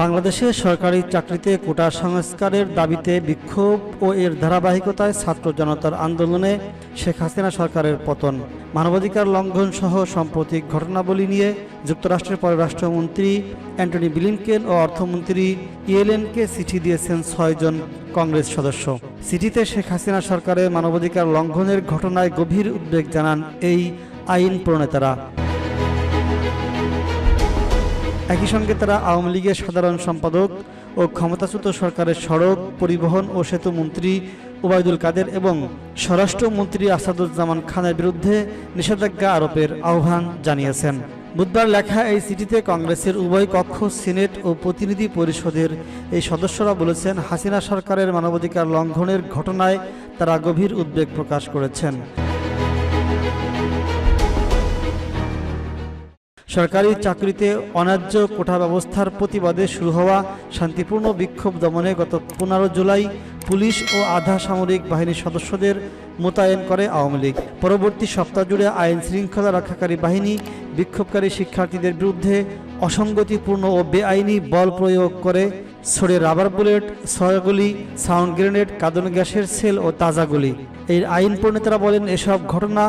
বাংলাদেশে সরকারি চাকরিতে কোটা সংস্কারের দাবিতে বিক্ষোভ ও এর ধারাবাহিকতায় ছাত্র জনতার আন্দোলনে শেখ হাসিনা সরকারের পতন। মানবাধিকার লঙ্ঘন সহ সাম্প্রতিক ঘটনাবলী নিয়ে যুক্তরাষ্ট্রের পররাষ্ট্রমন্ত্রী অ্যান্টনি ব্লিনকেন ও অর্থমন্ত্রী ইয়েলেনকে চিঠি দিয়েছেন ছয়জন কংগ্রেস সদস্য। চিঠিতে শেখ হাসিনা সরকারের মানবাধিকার লঙ্ঘনের ঘটনায় গভীর উদ্বেগ জানান এই আইন প্রণেতারা। একই সঙ্গে তারা আওয়ামী লীগের সাধারণ সম্পাদক ও ক্ষমতাচ্যুত সরকারের সড়ক, পরিবহন ও সেতু মন্ত্রী ওবায়দুল কাদের এবং স্বরাষ্ট্রমন্ত্রী আসাদুজ্জামান খানের বিরুদ্ধে নিষেধাজ্ঞা আরোপের আহ্বান জানিয়েছেন। বুধবার লেখা এই চিঠিতে কংগ্রেসের উভয় কক্ষ, সিনেট ও প্রতিনিধি পরিষদের এই সদস্যরা বলেছেন, হাসিনা সরকারের মানবাধিকার লঙ্ঘনের ঘটনায় তারা গভীর উদ্বেগ প্রকাশ করেছেন। সরকারি চাকরিতে অন্যায্য কোঠা ব্যবস্থার প্রতিবাদে শুরু হওয়া শান্তিপূর্ণ বিক্ষোভ দমনে গত পনেরো জুলাই পুলিশ ও আধা সামরিক বাহিনীর সদস্যদের মোতায়েন করে আওয়ামী লীগ। পরবর্তী সপ্তাহ জুড়ে আইন শৃঙ্খলা রক্ষাকারী বাহিনী বিক্ষোভকারী শিক্ষার্থীদের বিরুদ্ধে অসঙ্গতিপূর্ণ ও বেআইনি বল প্রয়োগ করে ছড়ে রাবার বুলেট সয়াগুলি সাউন্ড গ্রেনেড কাঁদন গ্যাসের সেল ও তাজাগুলি এই আইন প্রণেতারা বলেন, এসব ঘটনা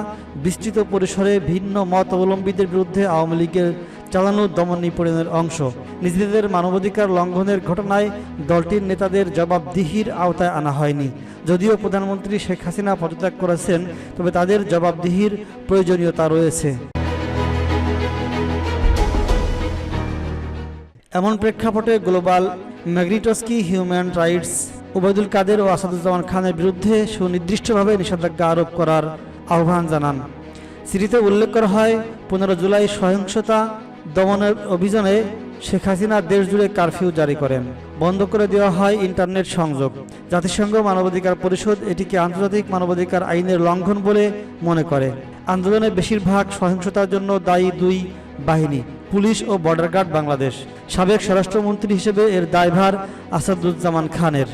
বিস্তৃত পরিসরে ভিন্ন মত অবলম্বীদের বিরুদ্ধে আওয়ামী লীগের চালানো দমন নিপীড়নের অংশ। নিজেদের মানবাধিকার লঙ্ঘনের ঘটনায় দলটির নেতাদের জবাবদিহির আওতায় আনা হয়নি। যদিও প্রধানমন্ত্রী শেখ হাসিনা পদত্যাগ করেছেন, তবে তাদের জবাবদিহির প্রয়োজনীয়তা রয়েছে। এমন প্রেক্ষাপটে global Magnitsky, human rights, Obaidul Quader ও আসাদুজ্জামান খানের বিরুদ্ধে সুনির্দিষ্টভাবে নিষেধাজ্ঞা আরোপ করার আহ্বান জানান। সিরিতে উল্লেখ করা হয়, পনেরো জুলাই সহিংসতা দমনের অভিযানে শেখ হাসিনা দেশ জুড়ে কারফিউ জারি করেন। বন্ধ করে দেওয়া হয় ইন্টারনেট সংযোগ। জাতিসংঘ মানবাধিকার পরিষদ এটিকে আন্তর্জাতিক মানবাধিকার আইনের লঙ্ঘন বলে মনে করে। আন্দোলনের বেশিরভাগ সহিংসতার জন্য দায়ী দুই বাহিনী। পুলিশ ও বর্ডার গার্ড বাংলাদেশ। সাবেক স্বরাষ্ট্রমন্ত্রী হিসেবে এর দায়ভার আসাদুজ্জামান খানের।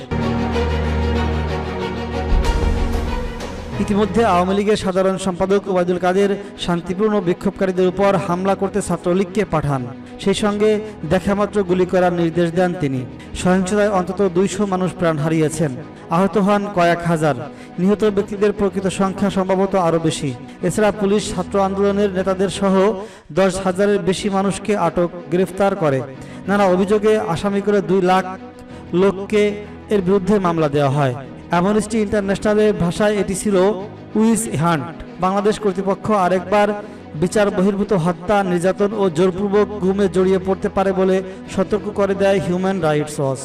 ইতিমধ্যে আওয়ামী লীগের সাধারণ সম্পাদক ওবায়দুল কাদের শান্তিপূর্ণ বিক্ষোভকারীদের উপর হামলা করতে ছাত্রলীগকে পাঠান। সেই সঙ্গে দেখামাত্র গুলি করার নির্দেশ দেন তিনি। সহিংসতায় অন্তত দুইশো মানুষ প্রাণ হারিয়েছেন। আহত হন কয়েক হাজার। নিহত ব্যক্তিদের প্রকৃত সংখ্যা সম্ভবত আরও বেশি। এছাড়া পুলিশ ছাত্র আন্দোলনের নেতাদের সহ দশ হাজারের বেশি মানুষকে আটক, গ্রেফতার করে। নানা অভিযোগে আসামি করে দুই লাখ লোককে এর বিরুদ্ধে মামলা দেওয়া হয়। অ্যামনেস্টি ইন্টারন্যাশনালের ভাষায় এটি ছিল উইস হান্ট। বাংলাদেশ কর্তৃপক্ষ আরেকবার বিচার বহির্ভূত, হত্যা, নির্যাতন ও জোরপূর্বক গুমে জড়িয়ে পড়তে পারে বলে সতর্ক করে দেয় হিউম্যান রাইটস ওয়াচ।